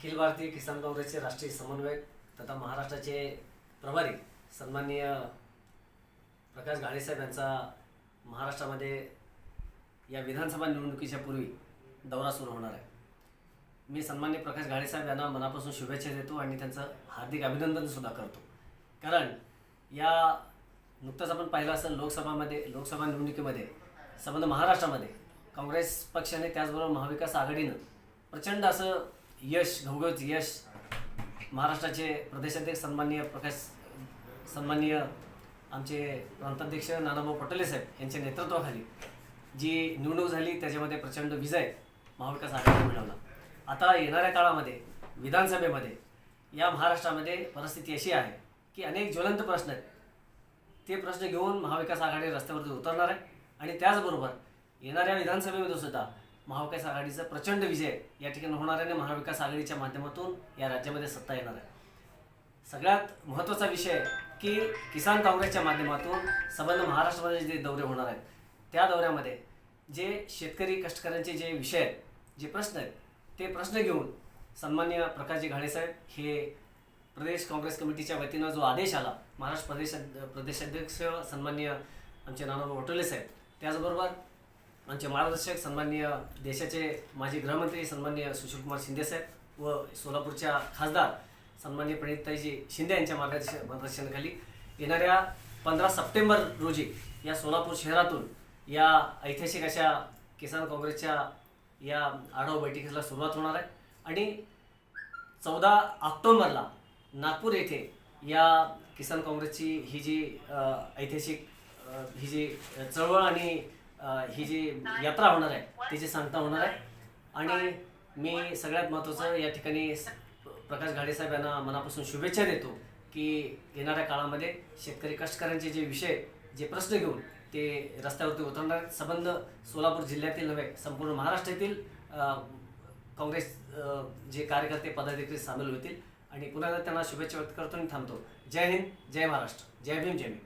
अखिल भारतीय किसान काँग्रेसचे राष्ट्रीय समन्वयक तथा महाराष्ट्राचे प्रभारी सन्माननीय प्रकाश गाडेसाहेब यांचा महाराष्ट्रामध्ये या विधानसभा निवडणुकीच्या पूर्वी दौरा सुरू होणार आहे. मी सन्मान्य प्रकाश गाडेसाहेब यांना मनापासून शुभेच्छा देतो आणि त्यांचं हार्दिक अभिनंदनसुद्धा करतो. कारण या नुकतंच आपण पाहिलं असं लोकसभामध्ये लोकसभा निवडणुकीमध्ये संबंध महाराष्ट्रामध्ये काँग्रेस पक्षाने त्याचबरोबर महाविकास आघाडीनं प्रचंड असं यश घवघवीत यश. महाराष्ट्राचे प्रदेशाध्यक्ष सन्माननीय प्रकाश सन्माननीय आमचे प्रांताध्यक्ष नानाभाऊ पटोले साहेब यांच्या नेतृत्वाखाली जी निवडणूक झाली त्याच्यामध्ये प्रचंड विजय महाविकास आघाडीने मिळवला. आता येणाऱ्या काळामध्ये विधानसभेमध्ये या महाराष्ट्रामध्ये परिस्थिती अशी आहे की अनेक ज्वलंत प्रश्न आहेत. ते प्रश्न घेऊन महाविकास आघाडी रस्त्यावरती उतरणार आहे आणि त्याचबरोबर येणाऱ्या विधानसभेमध्ये सुद्धा महाविकास आघाडीचा प्रचंड विजय या ठिकाणी होणार आहे आणि महाविकास आघाडीच्या माध्यमातून या राज्यामध्ये सत्ता येणार आहे. सगळ्यात महत्त्वाचा विषय की किसान काँग्रेसच्या माध्यमातून संबंध महाराष्ट्रामध्ये जे दौरे होणार आहेत त्या दौऱ्यामध्ये जे शेतकरी कष्टकऱ्यांचे जे विषय आहेत जे प्रश्न आहेत ते प्रश्न घेऊन सन्मान्य प्रकाशजी घाडेसाहेब हे प्रदेश काँग्रेस कमिटीच्या वतीनं जो आदेश आला महाराष्ट्र प्रदेश प्रदेशाध्यक्ष सन्मान्य आमचे नानाभाऊ पटोले साहेब त्याचबरोबर आमचे मार्गदर्शक सन्माननीय देशाचे माजी गृहमंत्री सन्माननीय सुशीलकुमार शिंदे साहेब व सोलापूरच्या खासदार सन्माननीय प्रणिताईजी शिंदे यांच्या मार्गदर्शन मार्गदर्शनाखाली येणाऱ्या पंधरा सप्टेंबर रोजी या सोलापूर शहरातून या ऐतिहासिक अशा किसान काँग्रेसच्या या आढावा बैठकीला सुरुवात होणार आहे. आणि चौदा ऑक्टोंबरला नागपूर येथे या किसान काँग्रेसची ही जी ऐतिहासिक ही जी चळवळ आणि ही जी यात्रा होणार आहे तिची सांगता होणार आहे. आणि मी सगळ्यात महत्त्वाचं या ठिकाणी प्रकाश प्रकाश घाडेसाहेब यांना मनापासून शुभेच्छा देतो की येणाऱ्या काळामध्ये शेतकरी कष्टकऱ्यांचे जे विषय जे प्रश्न घेऊन ते रस्त्यावरती उतरणार. संबंध सोलापूर जिल्ह्यातील नव्हे संपूर्ण महाराष्ट्रातील काँग्रेस जे कार्यकर्ते पदाधिकारी सामील होतील. आणि पुन्हा त्यांना शुभेच्छा व्यक्त करतो आणि थांबतो. जय हिंद जय महाराष्ट्र. जय भीम जय भीम.